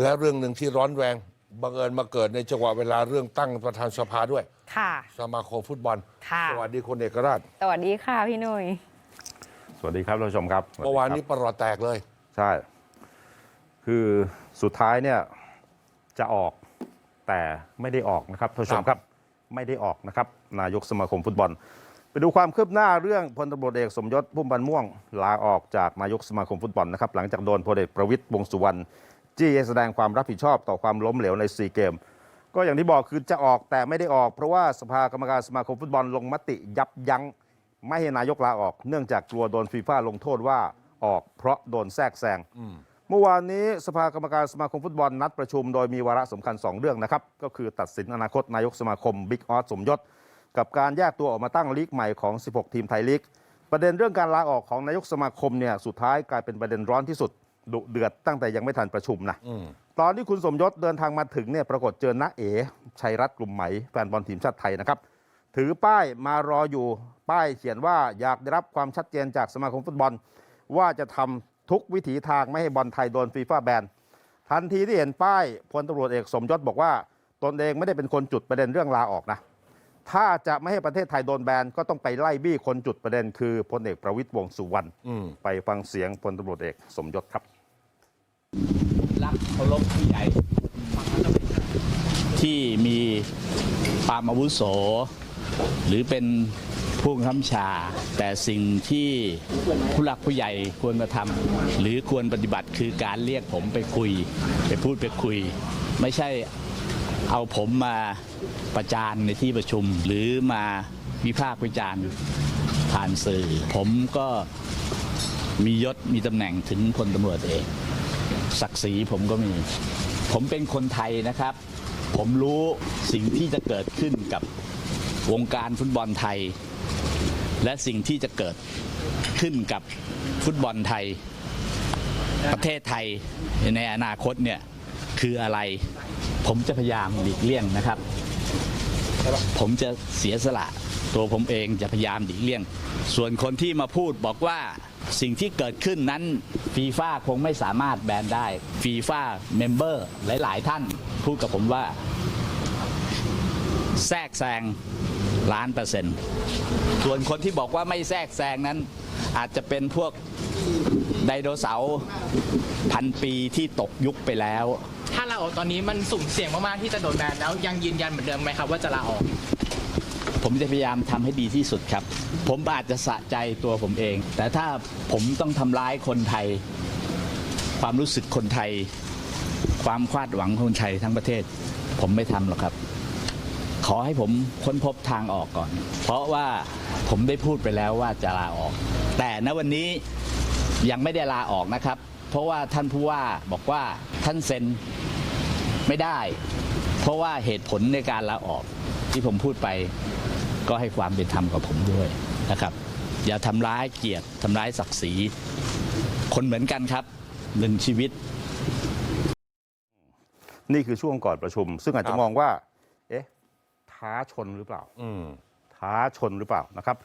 และเรื่องหนึ่งที่ร้อนแรงบังเอิญมาเกิดในจังหวะเวลาเรื่องตั้งประธานสภาด้วย ค่ะ สมาคมฟุตบอล ค่ะ สวัสดีคุณเอกราช สวัสดีค่ะพี่หนุ่ย สวัสดีครับท่านผู้ชมครับเมื่อวานนี้ประหลอดแตกเลยใช่ คือสุดท้ายเนี่ยจะออกแต่ไม่ได้ออกนะครับท่านผู้ชมครับ ไม่ได้ออกนะครับ นายกสมาคมฟุตบอล ไปดูความคืบหน้าเรื่องพลตำรวจเอกสมยศพุ่มพันธ์ม่วง ลาออกจากนายกสมาคมฟุตบอลนะครับ หลังจากโดนพลเอกประวิตยวงษ์สุวรรณ จี้แสดงความรับผิดชอบต่อความล้มเหลวในซีเกม ก็อย่างที่บอกคือจะออกแต่ไม่ได้ออก เพราะว่าสภากรรมการสมาคมฟุตบอลลงมติยับยั้งไม่ให้นายกลาออก เนื่องจากกลัวโดนฟีฟ่าลงโทษว่าออกเพราะโดนแทรกแซงเมื่อวานนี้สภากรรมการสมาคมฟุตบอลนัดประชุมโดยมีวาระสำคัญ 2 เรื่องนะครับ ก็คือตัดสินอนาคตนายกสมาคมบิ๊กออสสมยศ กับการแยกตัวออกมาตั้งลีกใหม่ของ 16 ทีมไทยลีก ประเด็นเรื่องการลาออกของนายกสมาคมเนี่ยสุดท้ายกลายเป็นประเด็นร้อนที่สุด ดุเดือดตั้งแต่ยังไม่ทันประชุมนะตอนที่คุณสมยศเดินทางมาถึงเนี่ยปรากฏเจอน้าเอ๋ชัยรัตน์กลุ่มไหมแฟนบอลทีมชาติไทยนะครับ ถือป้ายมารออยู่ป้ายเขียนว่าอยากได้รับความชัดเจนจากสมาคมฟุตบอล ว่าจะทำทุกวิถีทางไม่ให้บอลไทยโดนฟีฟ่าแบนทันทีที่เห็นป้ายพลตำรวจเอกสมยศบอกว่า ตนเองไม่ได้เป็นคนจุดประเด็นเรื่องลาออกนะถ้าจะไม่ให้ประเทศไทยโดนแบนก็ต้องไปไล่บี้คนจุดประเด็นคือพลเอกประวิตยวงษ์สุวรรณอืมไปฟังเสียงพลตำรวจเอกสมยศครับ รักเคารพผู้ใหญ่ที่มีความอาวุโส หรือเป็นผู้บังคับบัญชา แต่สิ่งที่ผู้หลักผู้ใหญ่ควรมาทำหรือควรปฏิบัติคือการเรียกผมไปคุย ไปพูดไปคุย ไม่ใช่เอาผมมาประจานในที่ประชุม หรือมาวิพากษ์วิจารณ์ผ่านสื่อ ผมก็มียศมีตำแหน่งถึงพลตำรวจเอก ศักดิ์ศรีผมก็มี ผมเป็นคนไทยนะครับ ผมรู้สิ่งที่จะเกิดขึ้นกับวงการฟุตบอลไทย และสิ่งที่จะเกิดขึ้นกับฟุตบอลไทย ประเทศไทยในอนาคตเนี่ยคืออะไร ผมจะพยายามหลีกเลี่ยงนะครับ ผมจะเสียสละตัวผมเองจะพยายามหลีกเลี่ยง ส่วนคนที่มาพูดบอกว่า สิ่งที่เกิดขึ้นนั้นฟีฟ่าคงไม่สามารถแบนได้ฟีฟ่าเมมเบอร์หลาย ๆ ท่านพูดกับผมว่า แทรกแซงล้านเปอร์เซ็นต์ส่วนคนที่บอกว่าไม่แทรกแซงนั้น อาจจะเป็นพวกไดโนเสาร์พันปีที่ตกยุคไปแล้ว ถ้าลาออกตอนนี้มันสุ่มเสี่ยงมากๆที่จะโดนแบนแล้วยังยืนยันเหมือนเดิมไหมครับว่าจะลาออก ผมจะพยายามทำให้ดีที่สุดครับ ผมอาจจะสะใจตัวผมเอง แต่ถ้าผมต้องทำร้ายคนไทย ความรู้สึกคนไทย ความคาดหวังของคนไทยทั้งประเทศ ผมไม่ทำหรอกครับ ขอให้ผมค้นพบทางออกก่อน เพราะว่าผมได้พูดไปแล้วว่าจะลาออก แต่ณวันนี้ยังไม่ได้ลาออกนะครับ เพราะว่าท่านผู้ว่าบอกว่าท่านเซ็นไม่ได้ เพราะว่าเหตุผลในการลาออกที่ผมพูดไป ก็ให้ความเป็นธรรมกับผมด้วยนะครับ อย่าทำร้ายเกียรติทำร้ายศักดิ์ศรี คนเหมือนกันครับหนึ่งชีวิต นี่คือช่วงก่อนประชุม ซึ่งอาจคจะรับมองว่า เอ๊ะ ท้าชนหรือเปล่าอืมท้าชนหรือเปล่านะครับ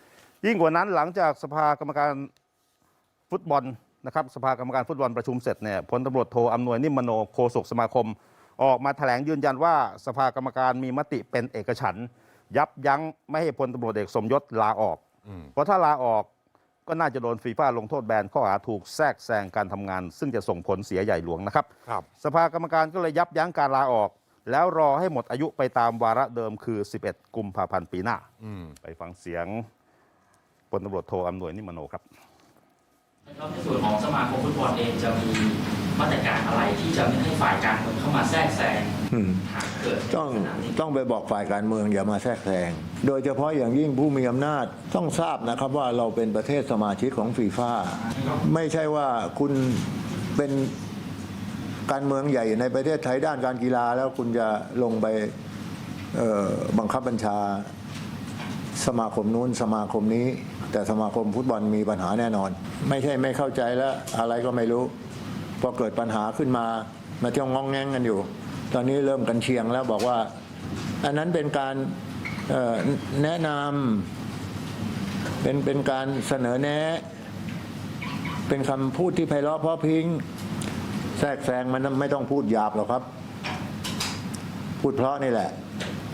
ยิ่งกว่านั้นหลังจากสภากรรมการฟุตบอลนะครับ สภากรรมการฟุตบอลประชุมเสร็จเนี่ยพลตำรวจโทอำนวยนิมมโนโฆษกสมาคม ออกมาแถลงยืนยันว่า สภากรรมการมีมติเป็นเอกฉันท์ ยับยั้งไม่ให้พลตำรวจเอกสมยศลาออก เพราะถ้าลาออกก็น่าจะโดนฟีฟ่าลงโทษแบนข้อหาถูกแทรกแซงการทำงาน ซึ่งจะส่งผลเสียใหญ่หลวงนะครับ ครับ สภากรรมการก็เลยยับยั้งการลาออก แล้วรอให้หมดอายุไปตามวาระเดิมคือ 11 กุมภาพันธ์ปีหน้า อืม ไปฟังเสียงพลตำรวจโทอำนวยนิมมโนครับ แล้วในส่วนของสมาคมฟุตบอลเองจะมี มาตรการอะไรที่จะไม่ให้ฝ่ายการเมืองเข้ามาแทรกแซงอืมหากเกิดต้องลักษณะนี้ต้องไปบอกฝ่ายการเมืองอย่ามาแทรกแซงโดยเฉพาะอย่างยิ่งผู้มีอำนาจต้องทราบนะครับว่าเราเป็นประเทศสมาชิกของฟีฟ่าไม่ใช่ว่าคุณเป็นการเมืองใหญ่ในประเทศไทยด้านการกีฬาแล้วคุณจะลงไปเอ่อบังคับบัญชาสมาคมนู้นสมาคมนี้ แต่สมาคมฟุตบอลมีปัญหาแน่นอน ไม่ใช่ไม่เข้าใจแล้วอะไรก็ไม่รู้ พอเกิดปัญหาขึ้นมา มาเที่ยวงองแงงกันอยู่ ตอนนี้เริ่มกันเชียงแล้วบอกว่า อันนั้นเป็นการแนะนำเป็นเป็นการเสนอแนะ เป็นคำพูดที่ไพเราะเพราะพิงแทรกแซงมันไม่ต้องพูดหยาบหรอกครับ พูดเพราะนี่แหละ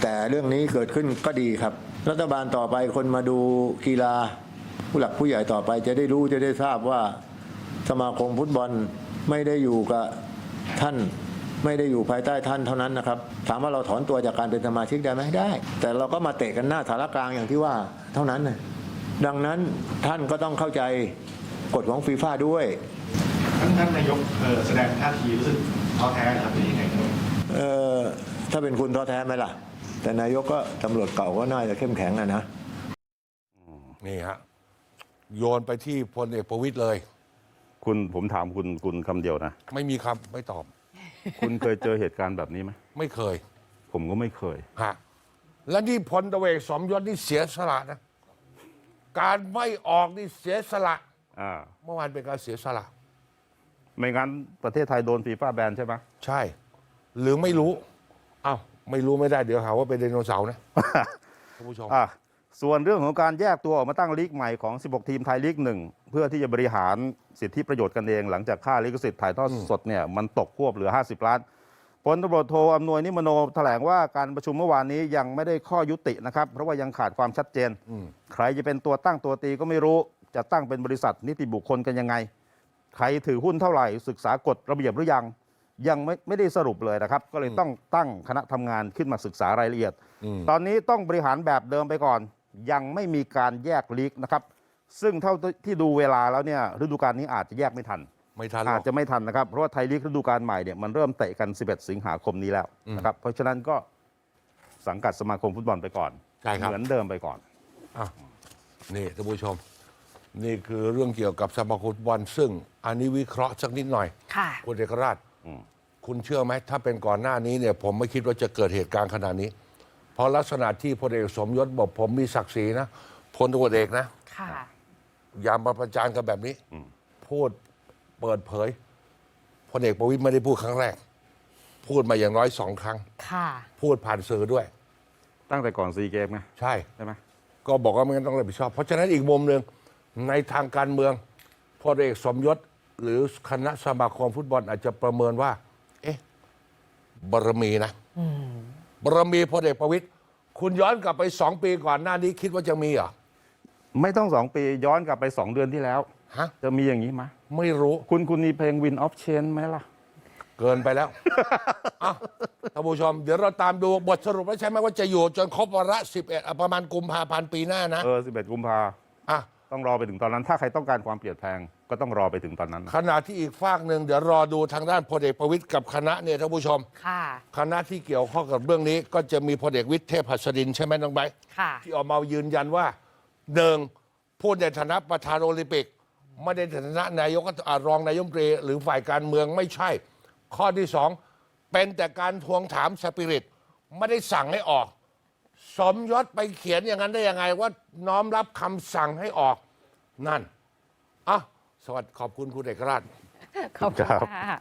แต่เรื่องนี้เกิดขึ้นก็ดีครับ รัฐบาลต่อไปคนมาดูกีฬา ผู้หลักผู้ใหญ่ต่อไปจะได้รู้จะได้ทราบว่าสมาคมฟุตบอล ไม่ได้อยู่กับท่านไม่ได้อยู่ภายใต้ท่านเท่านั้นนะครับ ถามว่าเราถอนตัวจากการเป็นสมาชิกได้ไหมได้ แต่เราก็มาเตะกันหน้าสารกลางอย่างที่ว่าเท่านั้นนะดังนั้นท่านก็ต้องเข้าใจกฎของฟีฟ่าด้วยท่านท่านนายกเอ่อแสดงท่าทีรู้สึกท้อแท้นะครับหรือยังไงครับเออถ้าเป็นคุณท้อแท้ไหมล่ะ แต่นายกก็ตำรวจเก่าก็น่าจะเข้มแข็งอะนะนี่ฮะโยนไปที่พลเอกประวิตยเลย คุณผมถามคุณคุณคำเดียวนะ ไม่มีคำไม่ตอบ คุณเคยเจอเหตุการณ์แบบนี้ไหมไม่เคยผมก็ไม่เคย ฮะและนี่พลตำรวจเอกสมยศนี่เสียสละนะ การไม่ออกนี่เสียสละ อ่า เมื่อวานเป็นการเสียสละ ไม่งั้นประเทศไทยโดนฟีฟ่าแบนใช่ไหมใช่ หรือไม่รู้อ้าวไม่รู้ไม่ได้เดี๋ยวหาว่าเป็นไดโนเสาร์นะท่านผู้ชม อะ ส่วนเรื่องของการแยกตัวออกมาตั้งลีกใหม่ของ 16 ทีมไทยลีกหนึ่งเพื่อที่จะบริหารสิทธิประโยชน์กันเอง หลังจากค่าลิขสิทธิ์ถ่ายทอดสดเนี่ยมันตกควบเหลือ 50 ล้านพลตำรวจโทอำนวยนิมโนแถลงว่าการประชุมเมื่อวานนี้ยังไม่ได้ข้อยุตินะครับ เพราะว่ายังขาดความชัดเจน ใครจะเป็นตัวตั้งตัวตีก็ไม่รู้ จะตั้งเป็นบริษัทนิติบุคคลกันยังไง ใครถือหุ้นเท่าไหร่ ศึกษากฎระเบียบหรือยังยังไม่ไม่ได้สรุปเลยนะครับ ก็เลยต้องตั้งคณะทำงานขึ้นมาศึกษารายละเอียด ตอนนี้ต้องบริหารแบบเดิมไปก่อน ยังไม่มีการแยกลีกนะครับ ซึ่งเท่าที่ดูเวลาแล้วเนี่ยฤดูกาลนี้อาจจะแยกไม่ทัน ไม่ทันหรอาอจกจะไม่ทันนะครับ เพราะว่าไทยลีกฤดูกาลใหม่เนี่ยมันเริ่มเตะกัน 11 สิงหาคมนี้แล้วนะครับเพราะฉะนั้นก็สังกัดสมาคมฟุตบอลไปก่อน ใช่ครับ เหมือนเดิมไปก่อนอะนี่ท่านผู้ชม นี่คือเรื่องเกี่ยวกับสมาคมฟุตบอลซึ่ง อันนี้วิเคราะห์สักนิดหน่อย ค่ะ คุณเอกราช คุณเชื่อไหม ถ้าเป็นก่อนหน้านี้เนี่ย ผมไม่คิดว่าจะเกิดเหตุการณ์ขนาดนี้ เพราะลักษณะที่พลเอกสมยศบอกผมมีศักดิ์ศรีนะพลตำรวจเอกนะ ค่ะ อย่ามาประจานกันแบบนี้พูดเปิดเผยพลเอกประวิตยไม่ได้พูดครั้งแรก พูดมาอย่างน้อยสองครั้ง ค่ะ พูดผ่านสื่อด้วย ตั้งแต่ก่อนซีเกมไงใช่ ใช่ไหมก็บอกว่าไม่งั้นต้องรับผิดชอบ เพราะฉะนั้นอีกมุมหนึ่งในทางการเมืองพลเอกสมยศ หรือคณะสมาคมฟุตบอลอาจจะประเมินว่า เอ๊ะบารมีนะ บารมีพลเอกประวิตยคุณย้อนกลับไปสองปีก่อนหน้านี้คิดว่าจะมีเหรอไม่ต้องสองปีย้อนกลับไป2เดือนที่แล้ว ฮะ จะมีอย่างนี้ไหมไม่รู้คุณคุณมีเพลง Win of Change ไหมล่ะ เกินไปแล้วอะท่านผู้ชม เดี๋ยวเราตามดูบทสรุปแล้วใช่ไหมว่าจะอยู่จนครบวาระ11อะประมาณกุมภาพันธ์ปีหน้านะเออ 11 กุมภาอะ ต้องรอไปถึงตอนนั้น ถ้าใครต้องการความเปลี่ยนแปลง ก็ต้องรอไปถึงตอนนั้นนะขณะที่อีกฝากหนึ่งเดี๋ยวรอดูทางด้านพลเอกประวิตยกับคณะเนี่ยท่านผู้ชม ค่ะ คณะที่เกี่ยวข้องกับเรื่องนี้ ก็จะมีพลเอกวิทย์เทพหัสดินใช่ไหมน้องใบร์ทค่ะ ที่ออกมายืนยันว่าหนึ่งพูดในฐานะประธานโอลิมปิก ไม่ได้ในฐานะนายกอ่ารองนายกรัฐมนตรีหรือฝ่ายการเมืองไม่ใช่ ข้อที่สองเป็นแต่การทวงถามสปิริต ไม่ได้สั่งให้ออก สมยศไปเขียนอย่างนั้นได้ยังไงว่าน้อมรับคำสั่งให้ออกนั่นอะ สวัสดีขอบคุณคุณเอกราช ขอบคุณครับ ค่ะ